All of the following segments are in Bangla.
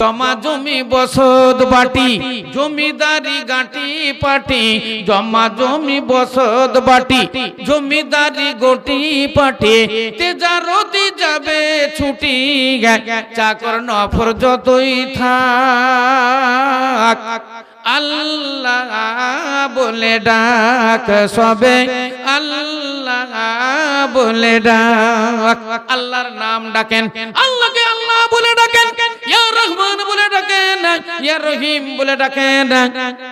জমা জমি বসত বাটি, জমিদারি গাটি পাটি, জমা জমি বসত বাটি, জমিদারি গোটি পাটি। তেজারতি যাবে ছুটি চাকর নফর যতই থাক। আল্লাহ বলে ডাক, সবে আল্লাহ বলে ডাক। আল্লাহর নাম ডাকেন। আল্লাহকে আল্লাহ বলে ডাকেন। ইয়া বলে ডাকেন। ইয়া রহিম বলে ডাকেন।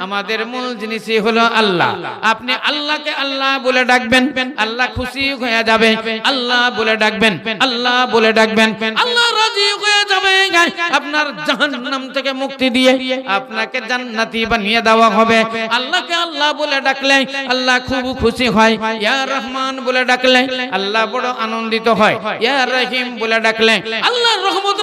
আমাদের মূল জিনিসই হলো আল্লাহ। আপনি আল্লাহকে আল্লাহ বলে ডাকবেন। আল্লাহ খুশি হয়ে যাবে। আল্লাহ বলে ডাকবেন। আল্লাহ বলে ডাকবেন। আল্লাহ রাজি হয়ে আপনার জাহান্নাম থেকে মুক্তি দিয়ে আপনাকে জান্নাতি বানিয়ে দেওয়া হবে। আল্লাহকে আল্লাহ বলে ডাকলে আল্লাহ খুব খুশি হয়। রহমান বলে ডাকলে আল্লাহ বড় আনন্দিত হয়। রহিম বলে ডাকলে আল্লাহ রহমত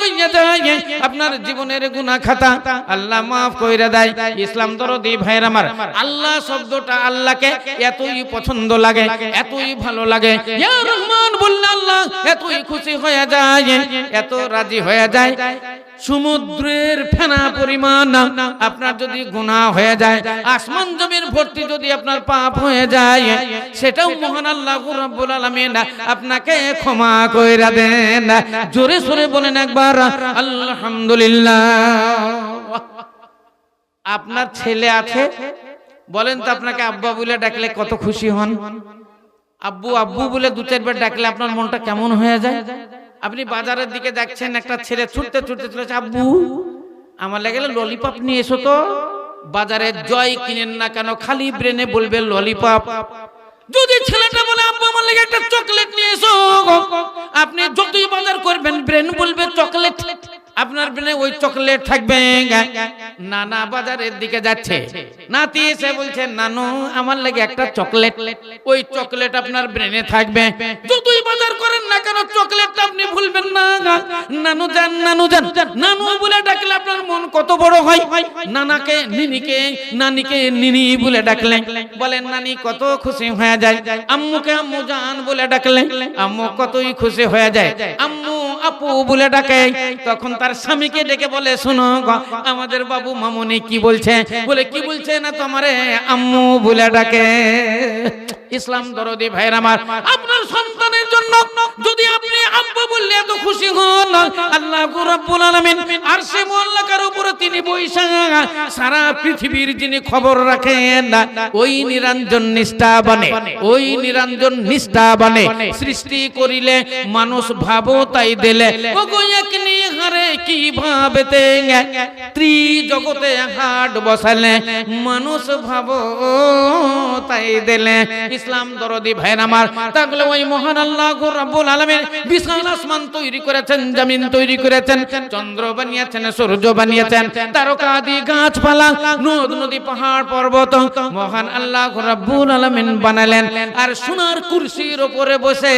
হইয়া যায়। আপনার জীবনের গুনাহ খাতা আল্লাহ maaf কইরা দেয়। ইসলাম দরদি ভাইয়ের আমার, আল্লাহ শব্দটা আল্লাহকে এতই পছন্দ লাগে, এতই ভালো লাগে। রহমান বললে আল্লাহ, এতই খুশি হয়ে যায়। এত রাজি হয়ে যায়, সমুদ্রের ফেনা পরিমাণ আপনার যদি গুনাহ হয়ে যায়, আসমান জমির ভর্তি যদি আপনার পাপ হয়ে যায়, সেটাও মহান আল্লাহ রাব্বুল আলামিন আপনাকে ক্ষমা কইরা দেন। জোরে সোরে বলেন একবার, আলহামদুলিল্লাহ। আপনার ছেলে আছে? বলেন তো আপনাকে আব্বা বলে ডাকলে কত খুশি হন? আব্বু আব্বু বলে দু চারবার ডাকলে আপনার মনটা কেমন হয়ে যায়? আপনি বাজারের দিকে দেখছেন একটা ছেলে ছুটতে ছুটতে চলেছে আব্বু, আমার লাগে ললিপপ নিয়ে এসো তো। বাজারে জয় কিনেন না কেন, খালি ব্রেনে বলবে ললিপপ যদি ছেলেটা বলে, আব্বু, আমার লাগে একটা চকলেট নিয়ে এসো আপনি যতই বাজার করবেন ব্রেন বলবে চকলেট আপনার ব্রেনে ওই চকলেট থাকবে নানা বাজারের দিকে যাচ্ছে। নাতি এসে বলছে, নানু, আমার লাগে একটা চকলেট। ওই চকলেট আপনার ব্রেনে থাকবে। যতই বাজার করেন না কেন চকলেটটা আপনি ভুলবেন না। নানু যান নানু যান। নানু বলে ডাকলে আপনার মন কত বড় হয়। নানাকে, নিনিকে, নানিকে নিনি বলে ডাকলে। বলেন, নানি, কত খুশি হয়ে যায়। আম্মুকে আম্মু জান বলে ডাকলে। আম্মু কতই খুশি হয়ে যায়। আম্মু আপু বলে ডাকে। তখন তার স্বামীকে ডেকে বলে, শোনো আমাদের বাবু মামুনি কি বলছে? বলে, কি বলছে না তোমারে আম্মু বলে ডাকে? ইসলাম দরদি ভাইয়ের আমার, আপনার যদি আপনি আব্বু বললে এত খুশি হন, আল্লাহ রাব্বুল আলামিন আরশে মোল্লাকার উপরে তিনি বৈশা, সারা পৃথিবীর যিনি খবর রাখেন, ওই নিরঞ্জন নিষ্ঠা বানে, ওই নিরঞ্জন নিষ্ঠা বানে সৃষ্টি করিলে মানুষ ভাবো তাই দিলে ও গো এক হারে কি ভাবেতে ত্রি জগতে হাট বসালে মানুষ ভাবো তাই দিলে। ইসলাম দরদি ভাইয়ের আমার, তাহলে ওই মহান আল্লাহ রাব্বুল আলামিন বিশাল আসমান তৈরি করেছেন, জমিন তৈরি করেছেন, চন্দ্র বানিয়েছেন, সূর্য বানিয়েছেন তারকা আদি গাছপালা, নদ পাহাড়, পর্বত আল্লাহ রাব্বুল আলামিন বানালেন। আর সোনার কুরসির উপরে বসে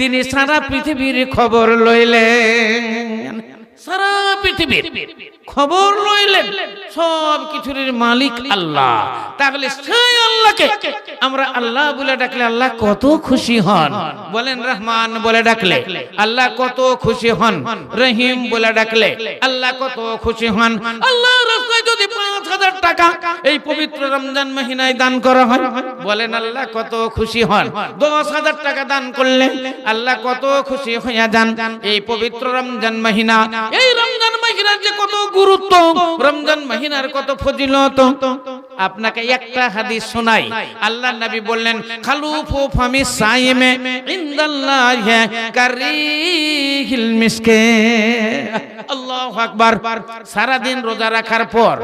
তিনি সারা পৃথিবীর খবর লইলেন। সারা পৃথিবীর। খবর লইলেন, সব কিছুর মালিক আল্লাহ। তাহলে সেই আল্লাহকে আমরা আল্লাহ বলে ডাকলে আল্লাহ কত খুশি হন। বলেন রহমান বলে ডাকলে, আল্লাহ কত খুশি হন। রহিম বলে ডাকলে, আল্লাহ কত খুশি হন। আল্লাহ রাস্তায় যদি পাঁচ হাজার টাকা এই পবিত্র রমজান মহিনায় দান করা হয়, বলেন আল্লাহ কত খুশি হন। দশ হাজার টাকা দান করলে আল্লাহ কত খুশি হইয়া যান। এই পবিত্র রমজান মহিনা, এই মহিনার যে কত গুরুত্ব, রমজান মহিনার কত ফজিলত। আপনাকে একটা হাদিস শোনাই। আল্লাহ নবী বললেন, খালুফু ফামি সাইমে ইনদাল্লাহ কারিহিল মিসকে। আল্লাহু আকবার সারা রোজা রাখার পর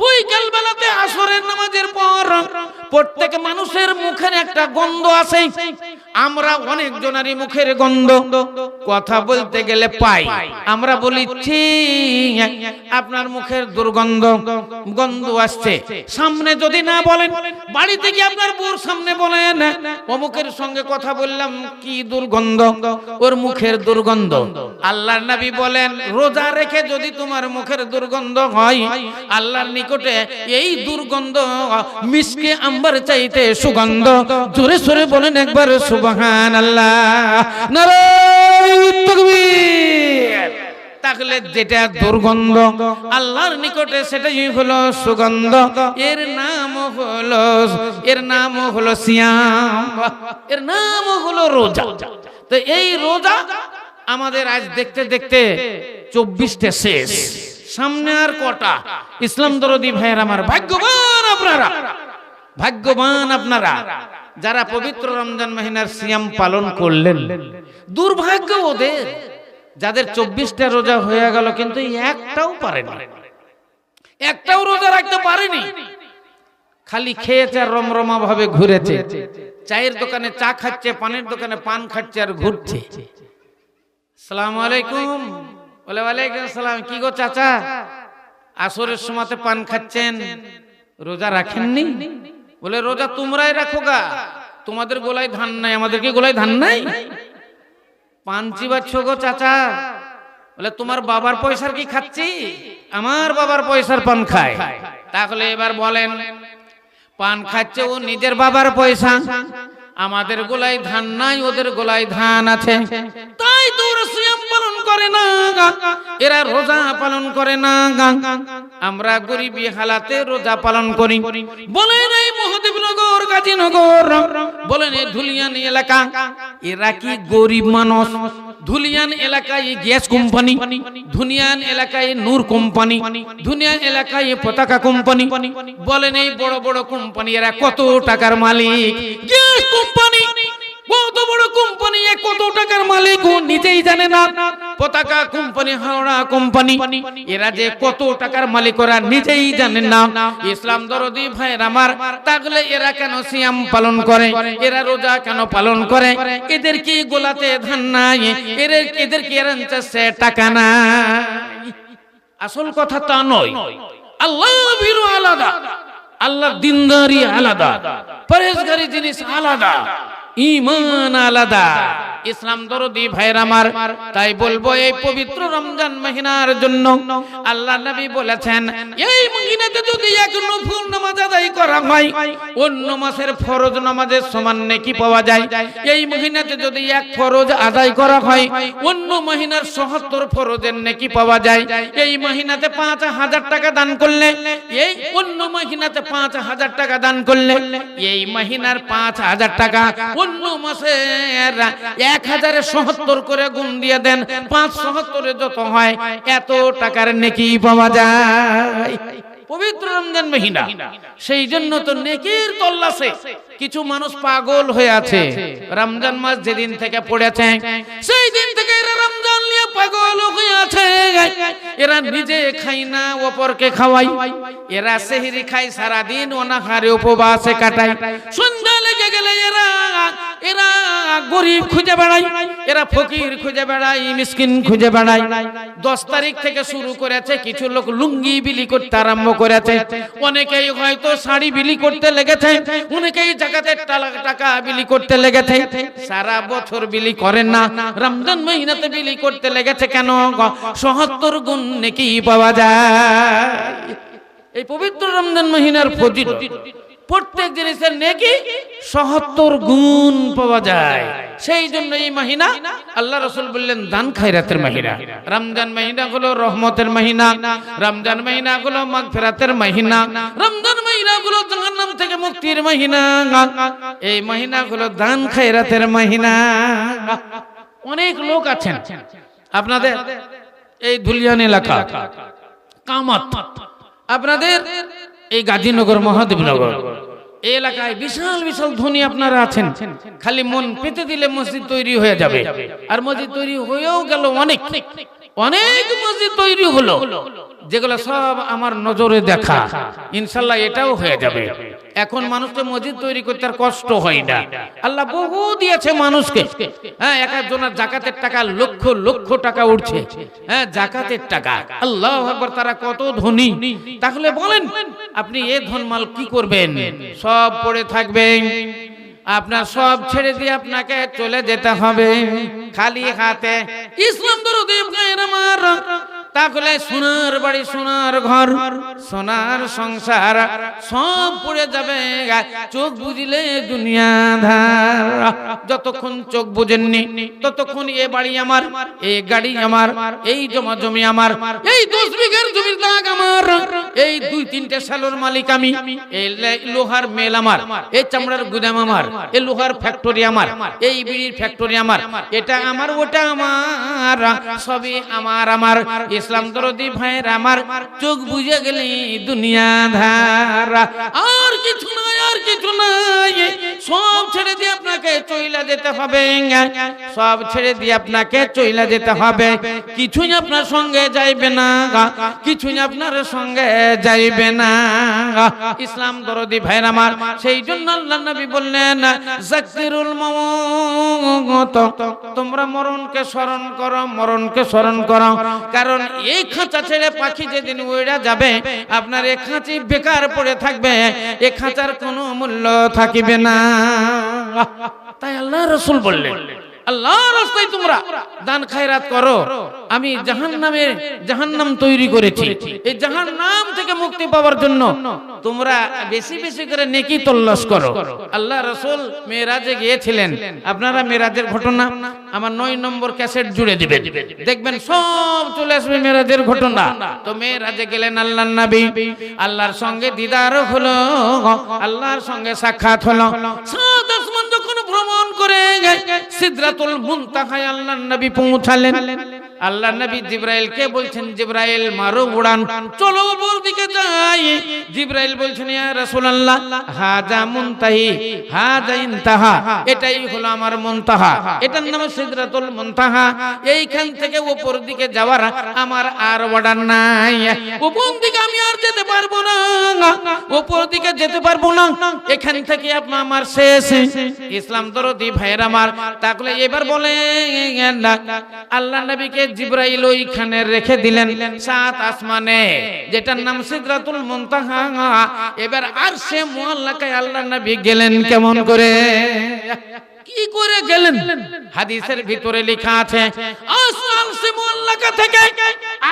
বৈকাল বেলাতে আসরের নামাজের পর, প্রত্যেক মানুষের মুখের একটা গন্ধ আছে। আমরা অনেক জনারই মুখের গন্ধ। কথা বলতে গেলে পাই। আমরা বলি আপনার মুখের দুর্গন্ধ, গন্ধ আসছে। সামনে যদি না বলেন, বাড়িতে গিয়ে আপনার বউর সামনে বলেন, অমুকের সঙ্গে কথা বললাম, কি দুর্গন্ধ? ওর মুখের দুর্গন্ধ। আল্লাহর নবী বলেন, রোজা রেখে যদি তোমার মুখের দুর্গন্ধ হয়, আল্লাহর নিকটে এই দুর্গন্ধ মিসকে আম্বার চাইতে সুগন্ধ। জোরে সোরে বলেন একবার সুবহান আল্লাহ তাহলে যেটা দুর্গন্ধ, আল্লাহর নিকটে সেটাই হলো সুগন্ধ। এর নাম হলো, এর নাম হলো সিয়াম। এর নাম হলো রোজা। তো এই রোজা আমাদের আজ দেখতে দেখতে চব্বিশটা শেষ। সামনে আর কটা? ইসলাম দরদি ভাইয়ের আমার ভাগ্যবান আপনারা। ভাগ্যবান আপনারা। যারা পবিত্র রমজান মাহিনার সিয়াম পালন করলেন। দুর্ভাগ্য ওদের। যাদের চব্বিশটা রোজা হয়ে গেল কিন্তু একটাও পারেনি। একটাও রোজা রাখতে পারেনি। খালি খেয়েছে আর রমরমা ভাবে ঘুরেছে। চায়ের দোকানে চা খাচ্ছে, পানের দোকানে পান খাচ্ছে আর ঘুরছে। সালাম আলাইকুম। বলে, ওয়ালাইকুম সালাম। কি গো চাচা? আসরের সময়তে পান খাচ্ছেন? রোজা রাখেননি? বলে, রোজা তোমরাই রাখো গা তোমাদের গোলায় ধান নাই। আমাদের কি গোলায় ধান নাই? পান চিবাচ্ছ গো চাচা। বলে, তোমার বাবার পয়সার কি খাচ্ছি? আমার বাবার পয়সার পান খায়। তাহলে এবার বলেন, পান খাচ্ছে ও নিজের বাবার পয়সা? আমাদের গোলায় ধান নাই, ওদের গোলায় ধান আছে। তাই ওরা সিয়াম পালন করে না এরা রোজা পালন করে না আমরা গরিবী হালাতে রোজা পালন করি। বলে এই মহাদেবনগর, গাজীনগর। বলেন এই ধুলিয়ান এলাকা, এরা কি গরিব মানুষ? ধুলিয়ান এলাকায় গ্যাস কোম্পানি, ধুনিয়ান এলাকায় নূর কোম্পানি, ধুনিয়ান এলাকায় পতাকা কোম্পানি। বলেন, এই বড় বড় কোম্পানি এরা কত টাকার মালিক? গ্যাস কোম্পানি, কত বড় কোম্পানি কত টাকার মালিক, ও নিজেই জানে না। পতাকা কোম্পানি হাওড়া কোম্পানি, এরা যে কত টাকার মালিক ওরা নিজেই জানেন না। ইসলাম দরদি ভাইয়ের আমার তাহলে এরা কেন সিয়াম পালন করে? এরা রোজা কেন পালন করে? এদের কি গোলাতে ধান নাই? এদের এদের কি চাষে টাকা না আসল কথা তা নয়। আল্লাহ ভীরু আলাদা। আল্লাহ দিনদারি আলাদা। পরেশগারি জিনিস আলাদা। ইমান আলাদা। ইসলাম দরদি ভাইয়ের আমার, তাই বলব এই পবিত্র রমজান মহিনার জন্য আল্লাহ নবী বলেছেন, এই মহিনাতে যদি করা হয়। অন্য মাসের ফরজ নামাজের সমান নেকি পাওয়া যায়। এই মহিনাতে যদি এক ফরজ আদায় করা হয়, অন্য মহিনার সহত্তর ফরজের নেকি পাওয়া যায়। এই মহিনাতে পাঁচ হাজার টাকা দান করলে, এই অন্য মহিনাতে পাঁচ হাজার টাকা দান করলে, এই মহিনার পাঁচ হাজার টাকা অন্য মাসে এক হাজারে সহত্তর করে গুণ দিয়ে দেন। পাঁচ সহত্তরে যত হয়, এত টাকার নেকি পাওয়া যায়। পবিত্র রমজান মহিনা। সেই জন্য তো নেকির তল্লাশে কিছু মানুষ পাগল হয়ে আছে। রমজান মাস যেদিন থেকে পড়েছে, সেই দিন থেকে এরা রমজান নিয়ে পাগল হয়ে আছে। এরা নিজে খাই না, অপরকে খাওয়াই এরা সেহরি খাই সারাদিন অনাহারে উপবাসে কাটায়। সন্ধ্যা লেগে গেলে এরা এরা গরিব খুঁজে বেড়াই এরা ফকির খুঁজে বেড়াই মিসকিন খুঁজে বেড়াই দশ তারিখ থেকে শুরু করেছে, কিছু লোক লুঙ্গি বিলি করতে আরম্ভ করেছে। অনেকেই হয়তো শাড়ি বিলি করতে লেগেছে, অনেকেই টালা- টাকা বিলি করতে লেগেছে। সারা বছর বিলি করেন না, রমজান মহিনাতে বিলি করতে লেগেছে কেন সহত্তর গুণ নাকি পাওয়া যায়। এই পবিত্র রমজান মহিনার ফজিল প্রত্যেক জিনিসের নেকি সহত্তর গুণ পাওয়া যায়। সেই জন্য এই মহিনা আল্লাহ রসুল বললেন, দান খায়রাতের মাহিনা। রমজান মহিনা হলো রহমতের মহিনা। রমজান মহিনা হলো মাগফিরাতের মহিনা। রমজান মহিনা হলো জাহান্নাম থেকে মুক্তির মাহিনা। এই মহিনা হলো দান খায়রাতের মাহিনা। অনেক লোক আছেন। আপনাদের এই ধুলিয়ান এলাকা, কামাত। আপনাদের এই গাজীনগর, মহাদেবনগর। এলাকায় বিশাল বিশাল ধনী আপনারা আছেন। খালি মন পেতে দিলে মসজিদ তৈরি হয়ে যাবে। আর মসজিদ তৈরি হয়েও গেল অনেক। অনেক মসজিদ তৈরি হলো। যেগুলো সব আমার নজরে দেখা। ইনশাল্লাহ এটাও হয়ে যাবে। এখন মানুষকে মসজিদ তৈরি করতে আর কষ্ট হয় না। আল্লাহ বহু দিয়েছে মানুষকে। হ্যাঁ এক একজনের জাকাতের টাকা লক্ষ লক্ষ টাকা উঠছে। হ্যাঁ জাকাতের টাকা। আল্লাহ একবার তারা কত ধনী। তাহলে বলেন আপনি এ ধনমাল কি করবেন? সব পড়ে থাকবেন আপনার সব ছেড়ে দিয়ে আপনাকে চলে যেতে হবে। খালি হাতে। ইসলাম দরদি ভাইয়ের আমার তাহলে সোনার বাড়ি, সোনার ঘর, সোনার সংসার সব পড়ে যাবে চোখ বুঝলে দুনিয়া ধার। যতক্ষণ চোখ বুঝেননি, ততক্ষণ এ বাড়ি আমার এই গাড়ি আমার, এই জমা জমি আমার, এই দশ বিঘার জমির দাগ আমার। এই দুই তিনটে সালোর মালিক আমি এই লোহার মেল আমার এই চামড়ার গুদাম আমার এই লোহার ফ্যাক্টরি আমার, এই বিড়ির ফ্যাক্টরি আমার, এটা আমার, ওটা আমার, সবই আমার আমার। ইসলাম দরদি ভাইয়ের আমার চোখ বুঝে গেলে দুনিয়া ধারা। আর কিছু নাই, আর কিছু নাই। সব ছেড়ে দিয়ে আপনাকে চইলা যেতে হবে। সব ছেড়ে দিয়ে আপনাকে চইলা যেতে হবে। কিছুই আপনার সঙ্গে যাইবে না, কিছুই আপনার সঙ্গে যাইবে না। ইসলাম দরদি ভাইয়ের আমার, সেই জন্য আল্লাহ নবী বললেন, জাকিরুল মত তোমরা মরণকে স্মরণ করো, মরণকে স্মরণ করো। কারণ এই খাঁচা ছেড়ে পাখি যেদিন উড়ে যাবে, আপনার এই খাঁচি বেকার পড়ে থাকবে, এ খাঁচার কোনো মূল্য থাকিবে না। তাই আল্লাহ রসুল বললেন আল্লাহ রাস্তায় তোমরা দান খায়রাত করো। আমি জাহান নামে জাহান নাম তৈরি করেছি। এই জাহান নাম থেকে মুক্তি পাওয়ার জন্য তোমরা বেশি বেশি করে নেকি তল্লাশ করো। আল্লাহ রসুল মেয়েরাজে গিয়েছিলেন। আপনারা মেয়েরাজের ঘটনা আমার নয় নম্বর ক্যাসেট জুড়ে দিবেন। দেখবেন সব চলে আসবে মেয়েরাজের ঘটনা। তো মেয়েরাজে গেলেন আল্লাহ নবী। আল্লাহর সঙ্গে দিদার হলো, আল্লাহর সঙ্গে সাক্ষাৎ হলো। ভ্রমণ করে সিদ্ধাতুল মুনতাহায় আল্লাহ নবী পৌঁছালেন। আল্লাহ নবী জিব্রাইলকে বলছেন, জিব্রাইল, মারো উড়ান। চলো উপর দিকে যাই। জিব্রাইল বলছেন, ইয়া রাসূলুল্লাহ, হাজা মুনতাহি, হাজা ইনতাহা। এটাই হলো আমার মুনতাহা। এটার নাম সিদরাতুল মুনতাহা। এইখান থেকে উপর দিকে যাওয়ার আমার আর অর্ডার নাই। উপর দিকে আমি আর যেতে পারব না। উপর দিকে যেতে পারব না। এখান থেকে আপনার আমার শেষ। ইসলাম দরদি ভাইরা আমার। তাহলে এবার বলে আল্লাহ নবীকে জিব্রাইল ওইখানে রেখে দিলেন সাত আসমানে, যেটার নাম সিদরাতুল মুনতাহা। এবার আর সে মুআল্লাকায় আল্লাহ নবী গেলেন কেমন করে? কি করে গেলেন? হাদিসের ভিতরে লেখা আছে থেকে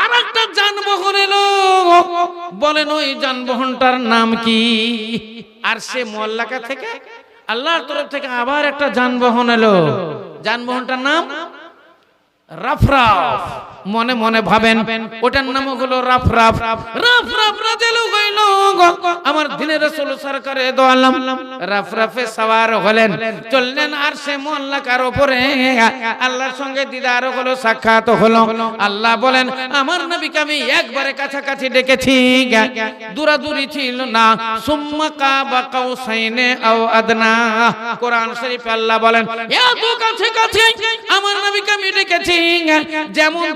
আরেকটা যানবাহন এলো বলেন, ওই যানবাহনটার নাম কি? আর সে মুআল্লাকা থেকে আল্লাহর তরফ থেকে আবার একটা যানবাহন এলো যানবাহনটার নাম रफराफ মনে মনে ভাবেন ওটার নাম হলো রাফরাফ রাফরাফ রাজেলো হইল আমার দিনের রাসূল সরকারে দোয়ালাম রাফরাফে সওয়ার হলেন। চললেন আর সে মোল্লাকার উপরে আল্লাহর সঙ্গে দিদার হলো সাক্ষাৎ হলো। আল্লাহ বলেন আমার নবীকে আমি একবারে কাছাকাছি ডেকেছি দূরাদূরি ছিল না। সুম্মা কাবা কাউসাইনে আও আদনা। কোরআন শরীফে আল্লাহ বলেন এত কাছে কাছে আমার নবীকে আমি ডেকেছি যেমন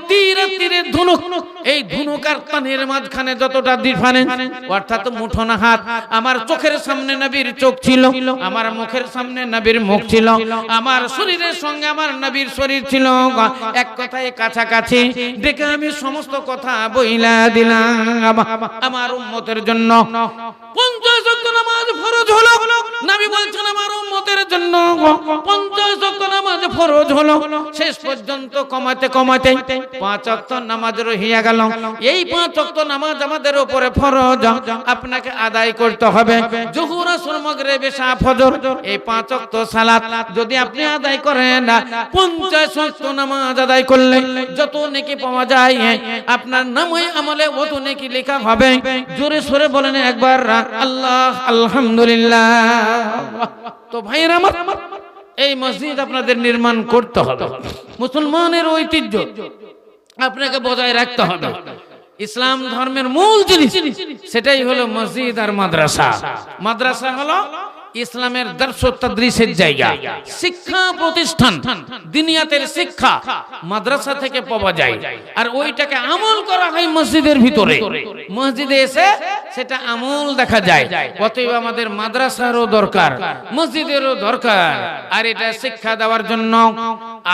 আমার চোখের সামনে নবীর চোখ ছিল, আমার মুখের সামনে নবীর মুখ ছিল, আমার শরীরের সঙ্গে আমার নবীর শরীর ছিল এক কথায় কাছাকাছি দেখে আমি সমস্ত কথা বইলা দিলাম। আমার উম্মতের জন্য পঞ্চাশ ওয়াক্ত নামাজ ফরজ হলো। নবী বলছেন, আমার উম্মতের জন্য পঞ্চাশ ওয়াক্ত নামাজ ফরজ হলো। শেষ পর্যন্ত কমাতে কমাতে পাঁচ ওয়াক্ত নামাজ রহিয়া গেল। এই পাঁচ ওয়াক্ত নামাজ আমাদের উপরে ফরজ। আপনাকে আদায় করতে হবে। জহুর, আসর, মাগরিব এশা ফজর, এই পাঁচ ওয়াক্ত সালাত যদি আপনি আদায় করেন, পঞ্চাশ ওয়াক্ত নামাজ আদায় করলে যত নেকি পাওয়া যায়, আপনার নামে আমলে অত নেকি লেখা হবে। জোরে সরে বলেন একবার, আল্লাহ, আলহামদুলিল্লাহ। তো ভাইয়ের আমার, এই মসজিদ আপনাদের নির্মাণ করতে হবে। মুসলমানের ঐতিহ্য আপনাকে বজায় রাখতে হবে। ইসলাম ধর্মের মূল জিনিস, সেটাই হলো মসজিদ আর মাদ্রাসা। মাদ্রাসা হলো ইসলামের দর্শ তদ্রিসের জায়গা, শিক্ষা প্রতিষ্ঠান, দুনিয়াতের শিক্ষা মাদ্রাসা থেকে পাওয়া যায়। আর ওইটাকে আমল করা হয় মসজিদের ভিতরে। মসজিদে এসে সেটা আমল দেখা যায়। অতএব আমাদের মাদ্রাসারও দরকার, মসজিদেরও দরকার। আর এটা শিক্ষা দেওয়ার জন্য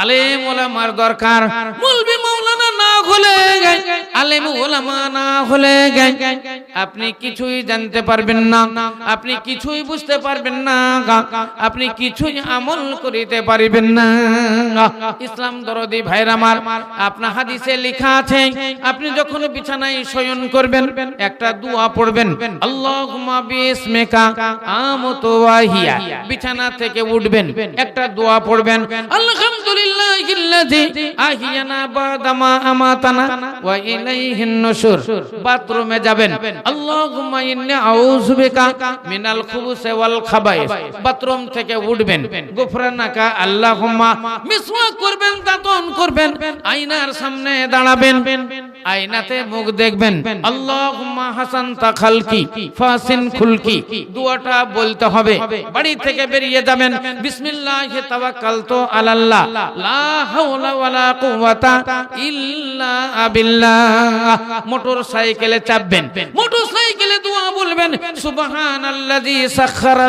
আলেম ওলামার দরকার। মুলবি মাওলানা না হলে আলেম ওলামা না হলে আপনি কিছুই জানতে পারবেন না, আপনি কিছুই বুঝতে পারবেন না আপনি কিছুই আমল করিতে পারিবেন না ইসলাম দরদি ভাইর আমার আপনার হাদিসে লেখা আছে, আপনি যখন বিছানায় শয়ন করবেন, একটা দোয়া পড়বেন, আল্লাহুম্মা বিসমিকা আমতু ওয়াহিয়া বিছানা থেকে উঠবেন, একটা দোয়া পড়বেন, আলহামদুলিল্লাহিল্লাযী আহিয়ানা বাদামা আমাতানা ওয়া ইলাইহিন বাথরুমে যাবেন, আল্লাহুম্মা ইন্নী আউযু বিকা মিনাল ওয়াল খাবাইস বাথরুম থেকে উঠবেন। গুফরানাকা আল্লাহুম্মা, মিসওয়াক করবেন, দাতন করবেন, আয়নার সামনে দাঁড়াবেন, আয়নাতে মুখ দেখবেন, আল্লাহুম্মা হাসানতা খালকি, ফাসিন খুলকি, দুয়াটা বলতে হবে। বাড়ি থেকে বেরিয়ে যাবেন, বিসমিল্লাহি তাওয়াক্কালতু আলাল্লাহ, লা হাওলা ওয়ালা কুওয়াতা ইল্লা বিল্লাহ। মোটর সাইকেলে চাপবেন, মোটর সাইকেলে দোয়া বলবেন, সুবহানাল্লাযী সাখখারা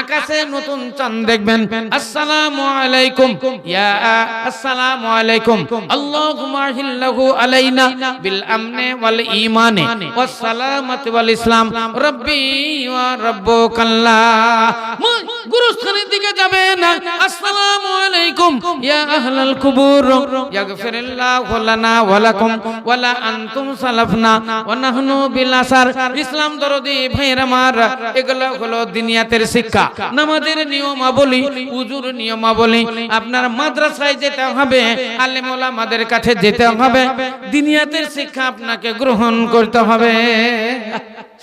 আকাশে নতুন চাঁদ দেখবেন। আসসালামু আলাইকুম। ইয়া আসসালামু আলাইকুম। আল্লাহুম্মা হিল্লাহু আলাইনা বিল আমনে ওয়াল ঈমানে ওয়াস সালামাতি ওয়াল ইসলাম। রব্বি ওয়া রাব্বুকাল্লাহ গুরুস্থানের দিকে যাবেন। আসসালামু আলাইকুম। ইয়া আহলাল কুবুর। ইয়াগফিরুল্লাহু লানা ওয়া লাকুম। ওয়া লা আনতুম সালাফনা। ওয়া নাহনু বিল আসার। ইসলাম দরদি ভাইয়ের আমার, এগুলো হলো দুনিয়াতের শিক্ষা। নামাজের নিয়মাবলী, উজুর নিয়মাবলী, আপনার মাদ্রাসায় যেতে হবে, আলেম ওলামাদের কাছে যেতে হবে, দুনিয়াতের শিক্ষা আপনাকে গ্রহণ করতে হবে।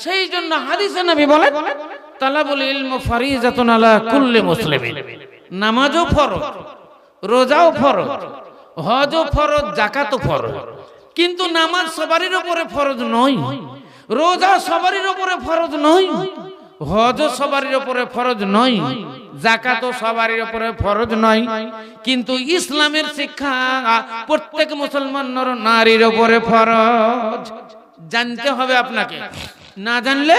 সেই জন্য হাদিসে নবী বলেন, তালাবুল ইলম ফারিজাতুন আলা কুল্লি মুসলিমিন। নামাজও ফরজ, রোজাও ফরজ, হজও ফরজ জাকাতও ফরজ। কিন্তু নামাজ সবারই উপরে ফরজ নয়। রোজা সবারই উপরে ফরজ নয়, হজ সবারই উপরে ফরজ নয় জাকাত সবারই উপরে ফরজ নয়। কিন্তু ইসলামের শিক্ষা প্রত্যেক মুসলমান নর নারীর উপরে ফরজ। জানতে হবে আপনাকে। না জানলে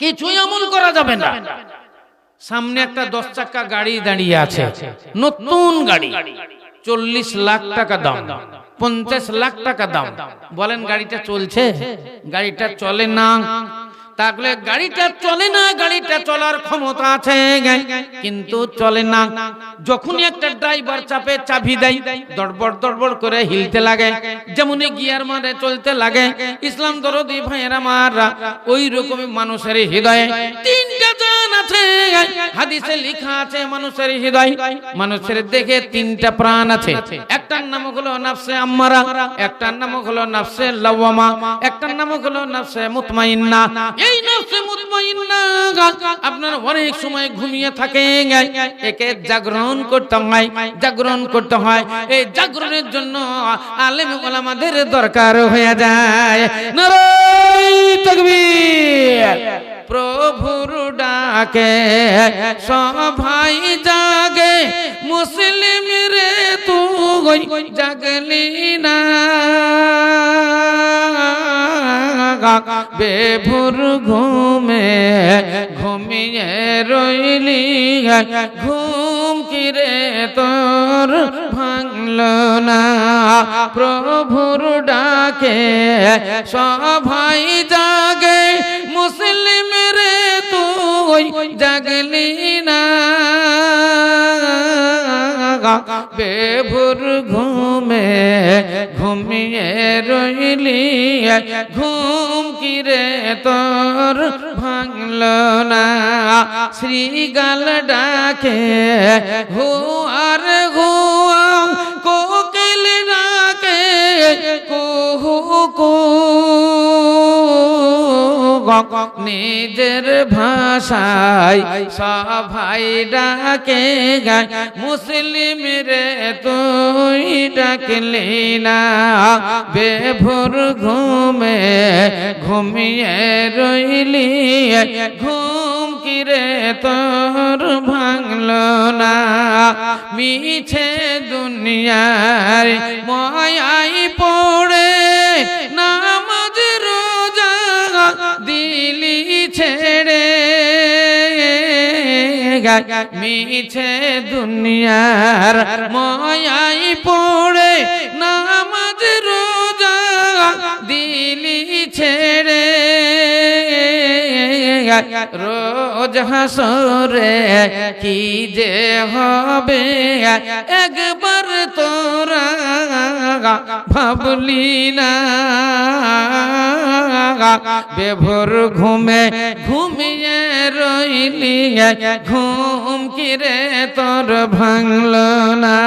কিছুই আমল করা যাবে না। সামনে একটা দশ চাকা গাড়ি দাঁড়িয়ে আছে। নতুন গাড়ি। চল্লিশ লাখ টাকা দাম। পঞ্চাশ লাখ টাকা দাম। বলেন গাড়িটা চলছে? গাড়িটা চলে না। তাহলে গাড়িটা চলে না, গাড়িটা চলার ক্ষমতা আছে। কিন্তু চলে না। যখনই একটা ড্রাইভার চাপে চাবি দেয়, দড়বড় দড়বড় করে হিলতে লাগে। যেমন গিয়ার মারে চলতে লাগে। ইসলাম দরদি ভাইয়ের আমার ওই রকমই মানুষের হৃদয়ে তিনটা জান আছে। হাদিসে লেখা আছে মানুষের হৃদয়, মানুষের দেখে তিনটা প্রাণ আছে। একটার নাম হলো নাফসে আম্মারা, একটার নাম হলো নাফসে লাওয়ামা, একটার নাম হলো নাফসে মুতমাইন্না। এই নাফসে মুতমাইন্না আপনার অনেক সময় ঘুমিয়ে থাকে একে জাগরণ করতে হয়, জাগরণ করতে হয়। এই জাগরণের জন্য আলেম ওলামাদের দরকার হয়ে যায়। নারায় তাকবীর। প্রভুর ডাকে সভাই জাগে মুসলিম রে তুই জাগলি না। বেভুর ঘুমে ঘুমিয়ে রইলি ঘুম কিরে তোর ভাঙল না? প্রভুর ডাকে সভাই জাগে মুসলিম রে তুই জাগলি বেভুর ঘুমে ঘুমিয়ে রইলি ঘুম কিরে তোর ভাঙল না? শ্রীগাল ডাকে হুয়ার হুয়া কুহু কু নিজের ভাষায় সবাই ডাকে গায়, মুসলিম রে তুই ডাকলি না। বেভোর ঘুমে ঘুমিয়ে রইলি, ঘুম কিরে তোর ভাঙল না। মিছে দুনিয়ার ময়াই পড়ে মিছে দুনিয়ার ময়াই পড়ে রোজ হাসরে কি যে হবে? একবার তোরা ভাবলি না। বেভোর ঘুমে ঘুমিয়ে রইলি, ঘুম কিরে তোর ভাঙল না?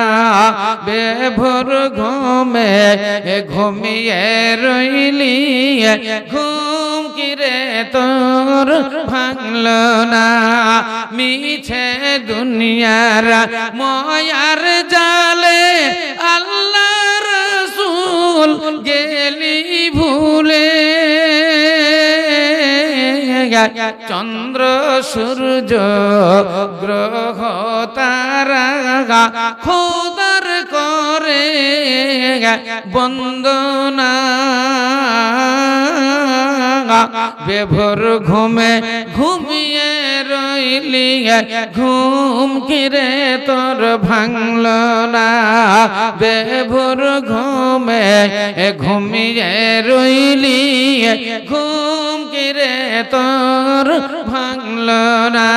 বেভোর ঘুমে ঘুমিয়ে রইলি, ঘুম কিরে তোর ভাঙল না। মিছে দুনিয়ার ময়ার জালে আল্লাহ রসুল গেলি ভুলে। চন্দ্র, সূর্য, গ্রহ, তারা খোদার করে বন্দনা। বেভোর ঘুমে ঘুমিয়ে রইলি ঘুম কিরে তোর ভাঙল না? বেভোর ঘুমে ঘুমিয়ে রইলি ঘুম কিরে তোর ভাঙল না?